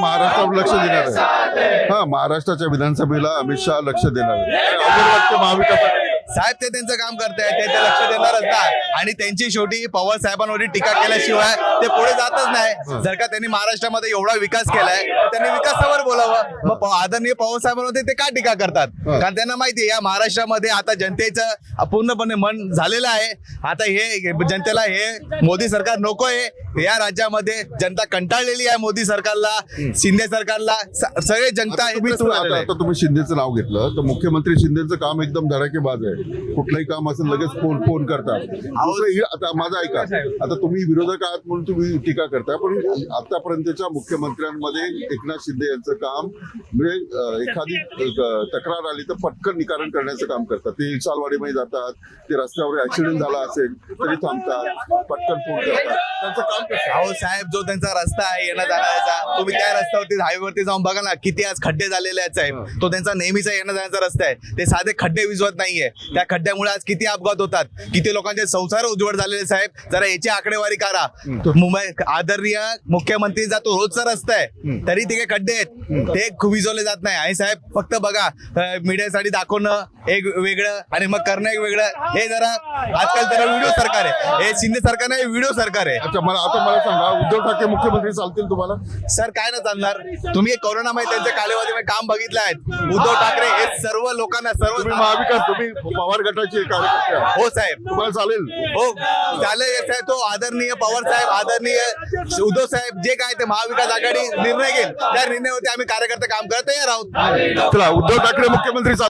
महाराष्ट्रावर लक्ष देणार आहे. हा महाराष्ट्राच्या विधानसभेला अमित शहा लक्ष देणार आहे. महाविकास. साहेब ते त्यांचं काम करतायत ते ते लक्ष देणारच ना. आणि त्यांची शेवटी पवार साहेबांवरती टीका केल्याशिवाय ते पुढे जातच नाही. जर का त्यांनी महाराष्ट्रामध्ये एवढा विकास केलाय त्यांनी विकासावर बोलावं. मग आदरणीय पवार साहेबांवरती ते का टीका करतात? कारण त्यांना माहिती आहे या महाराष्ट्रामध्ये आता जनतेचं पूर्णपणे मन झालेलं आहे. आता हे जनतेला हे मोदी सरकार नको आहे या राज्यामध्ये जनता कंटाळलेली आहे मोदी सरकारला शिंदे सरकारला सगळे जनता आता तुम्ही शिंदेचं नाव घेतलं तर मुख्यमंत्री शिंदेचं काम एकदम धडाकेबाज आहे. कुठलंही काम असेल लगेच फोन फोन करतात. आता माझं ऐका आता तुम्ही विरोधक आहात म्हणून तुम्ही टीका करताय पण आतापर्यंतच्या मुख्यमंत्र्यांमध्ये एकनाथ शिंदे यांचं काम म्हणजे एखादी तक्रार आली तर पटकन निकारण करण्याचं काम करतात. ते सालवाडीमध्ये जातात ते रस्त्यावर ऍक्सिडेंट झाला असेल तरी थांबतात पटकन फोन करतात. त्यांचं काम आहे? अहो साहेब जो त्यांचा रस्ता आहे येणं जाण्याचा तुम्ही त्या रस्त्यावरती हायवेवरती जाऊन बघा ना किती आज खड्डे झालेले आहेत साहेब. तो त्यांचा नेहमीचा येणं जाण्याचा रस्ता आहे. ते साधे खड्डे विजवत नाहीये. त्या खड्ड्यामुळे आज किती अपघात होतात. किती लोकांचे संसार उज्वळ झालेले साहेब. जरा याची आकडेवारी करा. मुंबई आदरणीय मुख्यमंत्रीचा तो रोजचा रस्ता आहे. तरी ते काही खड्डे आहेत. ते खूप विजवले जात नाही. आणि साहेब फक्त बघा मीडियासाठी दाखवणं एक वेगळं आणि मग करणं एक वेगळं. हे जरा आजकाल जरा व्हिडिओ सरकार आहे. हे शिंदे सरकार नाही व्हिडिओ सरकार आहे. अच्छा मला आता मला सांगा उद्धव ठाकरे मुख्यमंत्री चालतील तुम्हाला? सर काय ना चालणार. तुम्ही कोरोनामध्ये त्यांच्या कालावधीमध्ये काम बघितलं आहेत उद्धव ठाकरे हे सर्व लोकांना सर्व तुम्ही महाविकास तुम्ही पवार गटाचे कार्यकर्ते आहात. हो साहेब. तुम्हाला चालेल? हो चालेल साहेब तो आदरणीय पवार साहेब आदरणीय उद्धव साहेब जे काय ते महाविकास आघाडी निर्णय घेईल. त्या निर्णयावरती आम्ही कार्यकर्ते काम करत तयार आहोत. चला उद्धव ठाकरे मुख्यमंत्री चालतील.